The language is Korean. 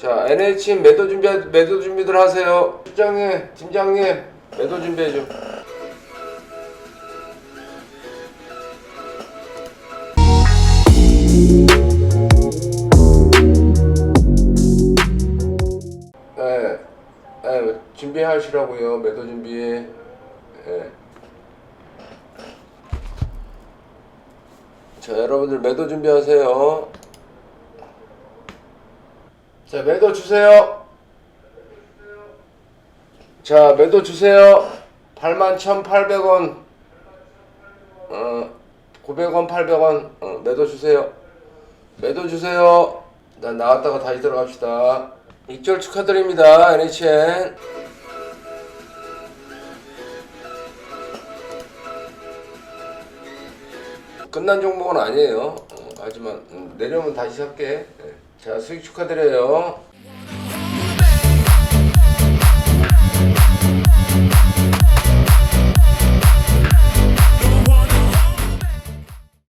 자, NHN 매도 준비 매도 준비들 하세요. 팀장님, 팀장님 매도 준비해 줘. 예, 예, 준비하시라고요. 매도 준비. 예. 자, 여러분들 매도 준비하세요. 자, 매도 주세요. 자, 매도 주세요. 81,800원. 어, 900원, 800원. 어, 매도 주세요. 매도 주세요. 난 나왔다가 다시 들어갑시다. 입절 축하드립니다. NHN. 끝난 종목은 아니에요. 어, 하지만 음, 내려오면 다시 살게. 예. 자, 수익 축하드려요.